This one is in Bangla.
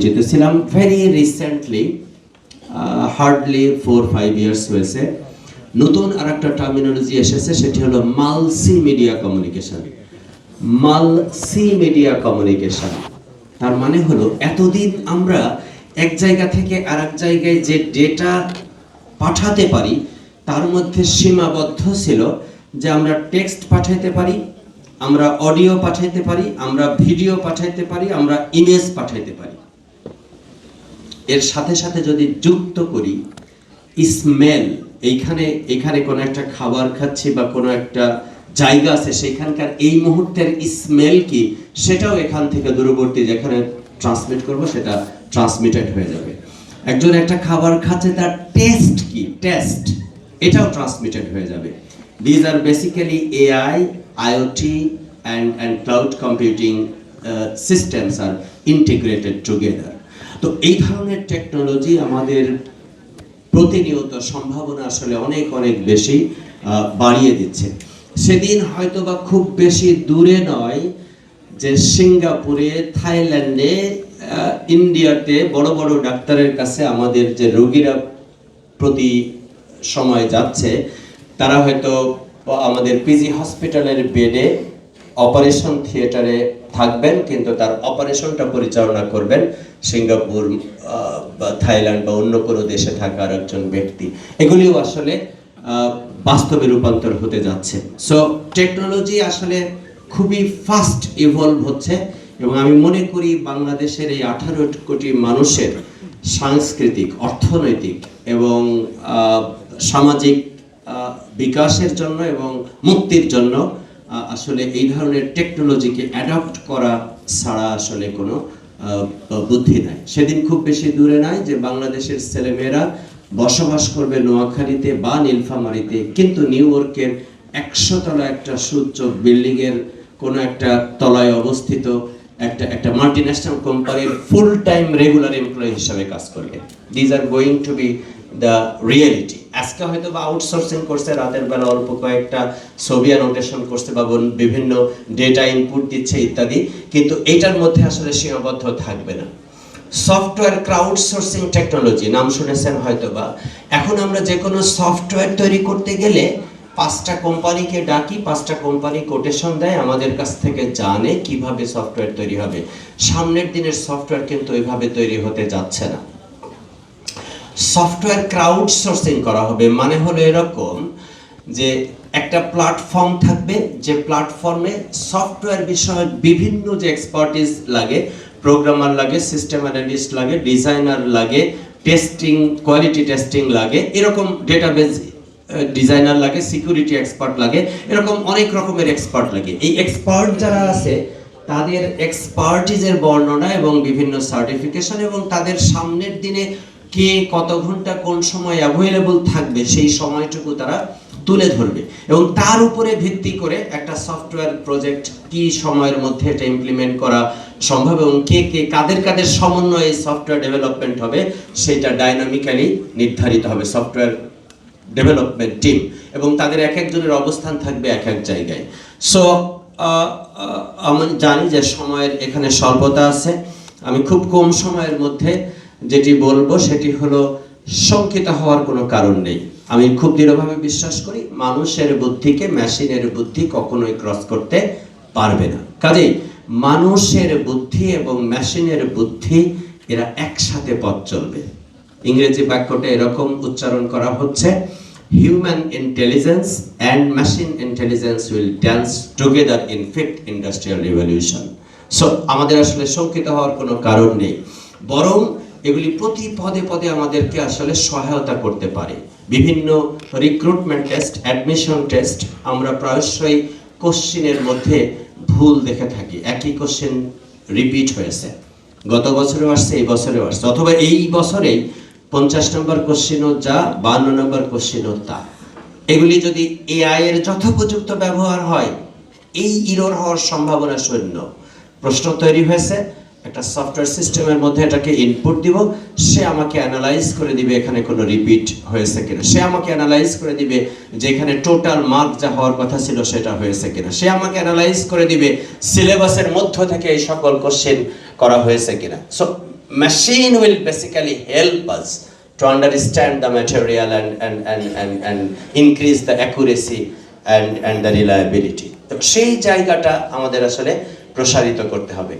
পরিচিত ছিলাম very recently hardly four five years হয়েছে। নতুন আর একটা টার্মিনোলজি এসেছে, সেটি হলো মালসি মিডিয়া কমিউনিকেশন মালসি মিডিয়া কমিউনিকেশন তার মানে হলো, এতদিন আমরা এক জায়গা থেকে আর এক জায়গায় যে ডেটা পাঠাতে পারি, তার মধ্যে সীমাবদ্ধ ছিল যে আমরা টেক্সট পাঠাইতে পারি, আমরা অডিও পাঠাইতে পারি, আমরা ভিডিও পাঠাইতে পারি, আমরা ইমেজ পাঠাইতে পারি। এর সাথে সাথে যদি যুক্ত করি স্মেল এইখানে, এখানে কোনো একটা খাবার খাচ্ছি বা কোনো একটা জায়গা আছে, সেখানকার এই মুহূর্তের স্মেল কি, সেটাও এখান থেকে দূরবর্তী যেখানে ট্রান্সমিট করব, সেটা ট্রান্সমিটেড হয়ে যাবে। একজন একটা খাবার খাচ্ছে, তার টেস্ট কি? টেস্ট এটাও ট্রান্সমিটেড হয়ে যাবে। These are basically AI IoT and and cloud computing systems are integrated together তো এই ধরনের টেকনোলজি আমাদের প্রতিনিয়ত সম্ভাবনা আসলে অনেক অনেক বেশি বাড়িয়ে দিচ্ছে। সেদিন হয়তো বা খুব বেশি দূরে নয় যে সিঙ্গাপুরে, থাইল্যান্ডে ইন্ডিয়াতে বড় বড় ডাক্তারের কাছে আমাদের যে রোগীরা প্রতি সময় যাচ্ছে, তারা হয়তো আমাদের পিজি হসপিটালের বেডে অপারেশন থিয়েটারে থাকবেন, কিন্তু তার অপারেশনটা পরিচালনা করবেন সিঙ্গাপুর বা থাইল্যান্ড বা অন্য কোনো দেশে থাকা আর একজন ব্যক্তি। এগুলিও আসলে বাস্তবে রূপান্তর হতে যাচ্ছে। সো টেকনোলজি আসলে খুবই ফাস্ট ইভলভ হচ্ছে, এবং আমি মনে করি বাংলাদেশের এই আঠারো কোটি মানুষের সাংস্কৃতিক, অর্থনৈতিক এবং সামাজিক বিকাশের জন্য এবং মুক্তির জন্য আসলে এই ধরনের টেকনোলজিকে অ্যাডাপ্ট করা ছাড়া আসলে কোনো বুদ্ধি নাই। সেদিন খুব বেশি দূরে নাই যে বাংলাদেশের ছেলেমেয়েরা বসবাস করবে নোয়াখালীতে বা নীলফামারিতে, কিন্তু নিউ ইয়র্কের একশো তলা একটা সুউচ্চ বিল্ডিংয়ের কোনো একটা তলায় অবস্থিত। একটা একটা মাল্টিন্যাশনাল কোম্পানির ফুল টাইম রেগুলার এমপ্লয়ি হিসাবে কাজ করবে। These are going to be the reality আজকে হয়তো বা আউটসোর্সিং করছে, রাতের বেলা অল্প কয়েকটা ছবি অ্যানোটেশন করছে বা বিভিন্ন ডেটা ইনপুট দিচ্ছে ইত্যাদি, কিন্তু এটার মধ্যে আসলে সীমাবদ্ধ থাকবে না। সফটওয়্যার ক্রাউড সোর্সিং টেকনোলজি নাম শুনেছেন হয়তো বা এখন আমরা যে কোনো সফটওয়্যার তৈরি করতে গেলে পাঁচটা কোম্পানিকে ডাকি, পাঁচটা কোম্পানি কোটেশন দেয়, আমাদের কাছ থেকে জানে কীভাবে সফটওয়্যার তৈরি হবে। সামনের দিনের সফটওয়্যার কিন্তু ওইভাবে তৈরি হতে যাচ্ছে না। সফটওয়্যার ক্রাউড সোর্সিং করা হবে মানে হলো এরকম যে একটা প্ল্যাটফর্ম থাকবে, যে প্ল্যাটফর্মে সফটওয়্যার বিষয়ে বিভিন্ন যে এক্সপার্টিস লাগে প্রোগ্রামার লাগে সিস্টেম অ্যানালিস্ট লাগে ডিজাইনার লাগে টেস্টিং কোয়ালিটি টেস্টিং লাগে, এরকম ডেটাবেজ ডিজাইনার লাগে সিকিউরিটি এক্সপার্ট লাগে, এরকম অনেক রকমের এক্সপার্ট লাগে। এই এক্সপার্ট যারা আছে, তাদের এক্সপার্টিজের বর্ণনা এবং বিভিন্ন সার্টিফিকেশন এবং তাদের সামনের দিনে কে কত ঘণ্টা কোন সময় অ্যাভেলেবল থাকবে, সেই সময়টুকু তারা তুলে ধরবে। এবং তার উপরে ভিত্তি করে একটা সফটওয়্যার প্রজেক্ট কি সময়ের মধ্যে এটা ইমপ্লিমেন্ট করা সম্ভব এবং কে কে, কাদের কাদের সমন্বয়ে সফটওয়্যার ডেভেলপমেন্ট হবে, সেটা ডাইনামিক্যালি নির্ধারিত হবে। সফটওয়্যার ডেভেলপমেন্ট টিম এবং তাদের এক একজনের অবস্থান থাকবে এক এক জায়গায়। সো আমি জানি যে সময়ের এখানে স্বল্পতা আছে। আমি খুব কম সময়ের মধ্যে যেটি বলব, সেটি হলো শঙ্কিত হওয়ার কোনো কারণ নেই। আমি খুব দৃঢ়ভাবে বিশ্বাস করি, মানুষের বুদ্ধিকে মেশিনের বুদ্ধি কখনোই ক্রস করতে পারবে না। কাজেই মানুষের বুদ্ধি এবং মেশিনের বুদ্ধি, এরা একসাথে পথ চলবে। ইংরেজি বাক্যটা এরকম উচ্চারণ করা হচ্ছে human intelligence and machine intelligence will dance together in fifth industrial revolution so আমাদের আসলে শঙ্কিত হওয়ার কোনো কারণ নেই। বরং এগুলি প্রতি পদে পদে আমাদেরকে আসলে সহায়তা করতে পারে। বিভিন্ন রিক্রুটমেন্ট টেস্ট অ্যাডমিশন টেস্ট আমরা প্রায়শই কোশ্চিনের মধ্যে ভুল দেখে থাকি। একই কোশ্চেন রিপিট হয়েছে। গত বছরেও আসছে, এই বছরেও আসছে। অথবা এই বছরেই পঞ্চাশ নম্বর কোশ্চেনও যা, বান্ন নম্বর কোশ্চেনও তা। এগুলি যদি এআই এর যথোপযুক্ত ব্যবহার হয়, এই ইরোর হওয়ার সম্ভাবনা শূন্য। প্রশ্ন তৈরি হয়েছে, একটা সফটওয়্যার সিস্টেমের মধ্যে এটাকে ইনপুট দিব, সে আমাকে অ্যানালাইজ করে দিবে এখানে কোনো রিপিট হয়েছে কিনা। সে আমাকে অ্যানালাইজ করে দিবে যে এখানে টোটাল মার্ক যা হওয়ার কথা ছিল সেটা হয়েছে কিনা। সে আমাকে অ্যানালাইজ করে দিবে সিলেবাসের মধ্য থেকে এই সকল কোশ্চেন করা হয়েছে কিনা। So machine will basically help us to understand the material and, and, and, and, and increase the accuracy and, and the reliability তো সেই জায়গাটা আমাদের আসলে প্রসারিত করতে হবে